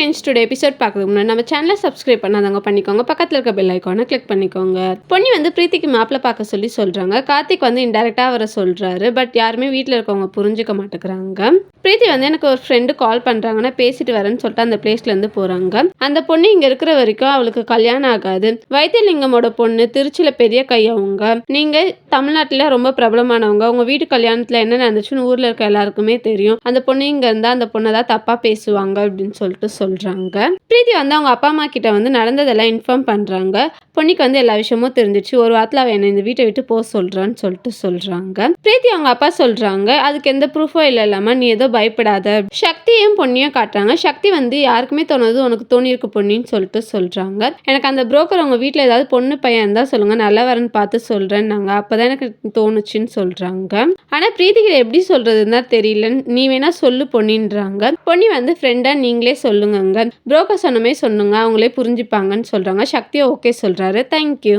Friends today episode பார்க்குறதுக்கு முன்னாடி நம்ம சேனலை சப்ஸ்கிரைப் பண்ணாதவங்க பண்ணிக்கோங்க. பக்கத்தில் இருக்க பெல் ஐக்கானை கிளிக் பண்ணிக்கோங்க. பொண்ணி வந்து பிரீத்திக்கு மாப்பிள்ளை பார்க்க சொல்லி சொல்கிறாங்க கார்த்திக் வந்து இன்டெரக்டாக அவரை சொல்கிறாரு பட் யாருமே வீட்டில் இருக்கவங்க புரிஞ்சுக்க மாட்டேங்கிறாங்க. பிரீத்தி வந்து எனக்கு ஒரு ஃப்ரெண்டு கால் பண்ணுறாங்கன்னா பேசிட்டு வரேன்னு சொல்லிட்டு அந்த பிளேஸ்லேருந்து போகிறாங்க அந்த பொண்ணு இங்கே இருக்கிற வரைக்கும் அவளுக்கு கல்யாணம் ஆகாது. வைத்தியலிங்கமோட பொண்ணு திருச்சியில் பெரிய கையவங்க நீங்கள் தமிழ்நாட்டில் ரொம்ப பிரபலமானவங்க. உங்கள் வீட்டு கல்யாணத்தில் என்ன நடந்துச்சுன்னு ஊரில் இருக்க எல்லாருக்குமே தெரியும். அந்த பொண்ணு இங்கே இருந்தால் அந்த பொண்ணை தான் தப்பாக பேசுவாங்க அப்படின்னு சொல்லிட்டு சொல்கிறாங்க பிரீத்தி வந்து அவங்க அப்பா அம்மா கிட்ட வந்து நடந்ததெல்லாம் இன்ஃபார்ம் பண்ணுறாங்க பொன்னிக்கு வந்து எல்லா விஷயமும் தெரிஞ்சிச்சு. ஒரு வாரத்தில் அவள் என்னை இந்த வீட்டை விட்டு போக சொல்கிறான்னு சொல்லிட்டு சொல்கிறாங்க பிரீத்தி அவங்க அப்பா சொல்கிறாங்க அதுக்கு எந்த ப்ரூஃபும் இல்லை இல்லாமல் நீ ஏதோ பயப்படாத. சக்தியும் பொண்ணியும் காட்டுறாங்க. சக்தி வந்து யாருக்குமே தோணுது உனக்கு தோணியிருக்கு பொண்ணின்னு சொல்லிட்டு சொல்கிறாங்க எனக்கு அந்த புரோக்கர் உங்கள் வீட்டில் ஏதாவது பொண்ணு பையன் இருந்தால் சொல்லுங்கள் நல்லா வரேன்னு பார்த்து சொல்கிறேன்னாங்க அப்போ தான் எனக்கு தோணுச்சுன்னு சொல்கிறாங்க ஆனால் பிரீத்திகிட்ட எப்படி சொல்கிறதுன்னு தான் தெரியல. நீ வேணால் சொல்லு பொன்னின்றாங்க. பொன்னி வந்து ஃப்ரெண்டாக நீங்களே சொல்லுங்கங்க. புரோக்கர் சொன்னமே சொன்னுங்க அவங்களே புரிஞ்சுப்பாங்கன்னு சொல்கிறாங்க சக்தியை ஓகே சொல்கிறாரு தேங்க்யூ